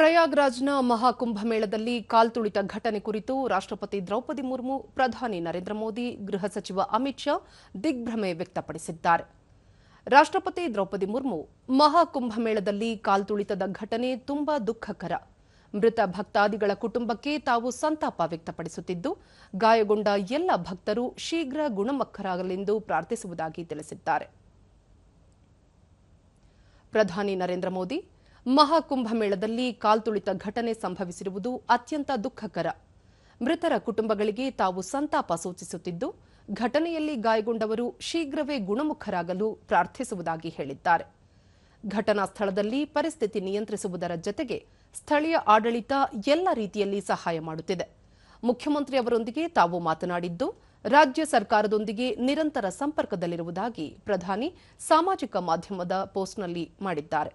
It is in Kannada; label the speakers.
Speaker 1: ಪ್ರಯಾಗ್ರಾಜ್ನ ಮಹಾಕುಂಭಮೇಳದಲ್ಲಿ ಕಾಲ್ತುಳಿತ ಘಟನೆ ಕುರಿತು ರಾಷ್ಟ್ರಪತಿ ದ್ರೌಪದಿ ಮುರ್ಮು, ಪ್ರಧಾನಿ ನರೇಂದ್ರ ಮೋದಿ, ಗೃಹ ಸಚಿವ ಅಮಿತ್ ಶಾ ದಿಗ್ಭ್ರಮೆ ವ್ಯಕ್ತಪಡಿಸಿದ್ದಾರೆ. ರಾಷ್ಟ್ರಪತಿ ದ್ರೌಪದಿ ಮುರ್ಮು ಮಹಾಕುಂಭ ಮೇಳದಲ್ಲಿ ಕಾಲ್ತುಳಿತದ ಘಟನೆ ತುಂಬಾ ದುಃಖಕರ. ಮೃತ ಭಕ್ತಾದಿಗಳ ಕುಟುಂಬಕ್ಕೆ ತಾವು ಸಂತಾಪ ವ್ಯಕ್ತಪಡಿಸುತ್ತಿದ್ದು, ಗಾಯಗೊಂಡ ಎಲ್ಲ ಭಕ್ತರು ಶೀಘ್ರ ಗುಣಮುಖರಾಗಲೆಂದು ಪ್ರಾರ್ಥಿಸುವುದಾಗಿ ತಿಳಿಸಿದ್ದಾರೆ. ಪ್ರಧಾನಿ ನರೇಂದ್ರ ಮೋದಿ ಮಹಾಕುಂಭಮೇಳದಲ್ಲಿ ಕಾಲ್ತುಳಿತ ಘಟನೆ ಸಂಭವಿಸಿರುವುದು ಅತ್ಯಂತ ದುಃಖಕರ. ಮೃತರ ಕುಟುಂಬಗಳಿಗೆ ತಾವು ಸಂತಾಪ ಸೂಚಿಸುತ್ತಿದ್ದು, ಘಟನೆಯಲ್ಲಿ ಗಾಯಗೊಂಡವರು ಶೀಘ್ರವೇ ಗುಣಮುಖರಾಗಲು ಪ್ರಾರ್ಥಿಸುವುದಾಗಿ ಹೇಳಿದ್ದಾರೆ. ಘಟನಾ ಸ್ಥಳದಲ್ಲಿ ಪರಿಸ್ಥಿತಿ ನಿಯಂತ್ರಿಸುವುದರ ಜತೆಗೆ ಸ್ಥಳೀಯ ಆಡಳಿತ ಎಲ್ಲ ರೀತಿಯಲ್ಲಿ ಸಹಾಯ ಮಾಡುತ್ತಿದೆ. ಮುಖ್ಯಮಂತ್ರಿ ಅವರೊಂದಿಗೆ ತಾವು ಮಾತನಾಡಿದ್ದು, ರಾಜ್ಯ ಸರ್ಕಾರದೊಂದಿಗೆ ನಿರಂತರ ಸಂಪರ್ಕದಲ್ಲಿರುವುದಾಗಿ ಪ್ರಧಾನಿ ಸಾಮಾಜಿಕ ಮಾಧ್ಯಮದ ಪೋಸ್ಟ್ನಲ್ಲಿ ಮಾಡಿದ್ದಾರೆ.